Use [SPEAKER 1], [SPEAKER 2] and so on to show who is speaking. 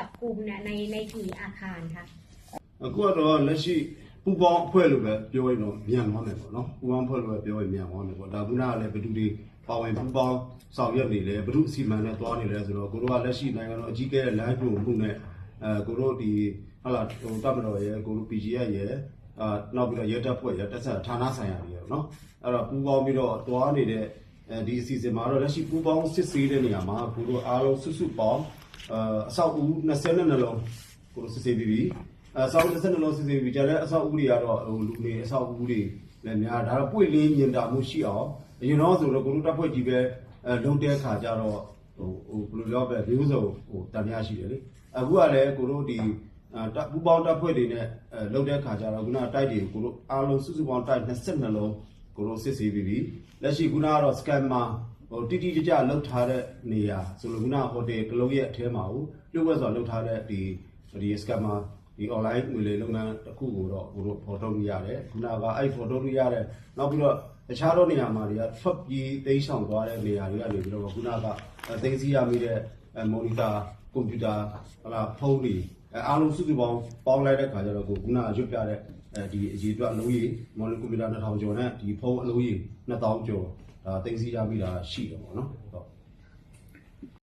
[SPEAKER 1] จับกลุ่มเนี่ยในในกี่อาคารคะ
[SPEAKER 2] အခုကတော့လက်ရှိပူပေါင်းအဖွဲ့လို့ပဲပြောရင်တော့မြန်သွားမယ်ပေါ့နော်ပူပေါင်းအဖွဲ့လို့ပဲပြောရင်မြန်သွားမယ်ပေါ့ဒါကုနာကလည်းဘယ်သူတွေပါဝင်ပူပေါင်းဆောင်ရွက်နေလဲဘယ်သူအစီအမံနဲ့တွားနေလဲဆိုတော့ကိုတို့ကလက်ရှိနိုင်ငံတော်အကြီးအကဲရဲ့ line ပြုမှုနဲ့အဲကိုတို့ဒီဟုတ်လားဟိုတပ်မတော်ရဲ့ကိုတို့ PGF ရဲ့အာနောက်ပြီးတော့ရဲတပ်ဖွဲ့ရဲ့တက်ဆက်ဌာနဆိုင်ရာတွေရောနော်အဲ့တော့ပူပေါင်းပြီးတော့တွားနေတဲ့ အဲဒီအစီအစဉ်မှာတော့လက်ရှိပူပေါင်းစစ်ဆေးတဲ့နေရာမှာကိုတို့အားလုံးစုစုပေါင်းအာအဆောက်အဦ22လုံးကိုတို့စစ်ဆေးပြီးပြီအဆောက်အဦတစ်လုံးစစ်စစ်ပြီးကြတဲ့အဆောက်အဦတွေကတော့ဟိုလူနေအဆောက်အဦးတွေလည်းများဒါတော့ပွင့်လင်းမြင်တာမှုရှိအောင်အရင်တော့ဆိုတော့ကိုလူတပ်ဖွဲ့ကြီးပဲအဲလုံတဲ့ခါကျတော့ဟိုဟိုဘယ်လိုပြောပဲမျိုးစုံဟိုတန်များရှိတယ်လေအခုကလည်းကိုတို့ဒီအာတပ်ပူပေါင်းတပ်ဖွဲ့တွေနဲ့အဲလုံတဲ့ခါကျတော့ခုနတိုက်တွေကိုကိုတို့အားလုံးစုစုပေါင်းတိုက်22လုံး ကိုတို့စစ်ဆေးပြီးပြီလက်ရှိခုနကတော့ scammer ဟိုတိတိကျကျလောက်ထားတဲ့နေရာဆိုလို့ခုနဟိုတယ်ကလုံးရဲ့အထဲမှာကိုပြုတ်ဝက်စွာလောက်ထားတဲ့ဒီဒီ scammer ဒီ online ငွေလေလုပ်ငန်းတစ်ခုကိုတော့ဘို့တို့ဖော်ထုတ်လို့ရတယ်ခုနကအဲ့ဖော်ထုတ်လို့ရတယ်နောက်ပြီးတော့တခြားသောနေရာမှာတွေကထွက်ပြေးတိမ်းဆောင်သွားတဲ့နေရာတွေကနေပြီးတော့ခုနကသိသိရမိတဲ့မော်နီတာကွန်ပျူတာဟလာဖုန်းတွေ အားလုံးစုစုပေါင်းပေါင်းလိုက်တဲ့ခါကျတော့ကိုခုနကရွတ်ပြတဲ့အဲဒီအရေးအတွက်အလုံးကြီးမော်နီကွန်ပျူတာ2000ကျော်နဲ့ဒီဖုန်းအလုံးကြီး2000ကျော်ဒါသိသိရမိတာရှိတယ်ပေါ့နော်ဟုတ်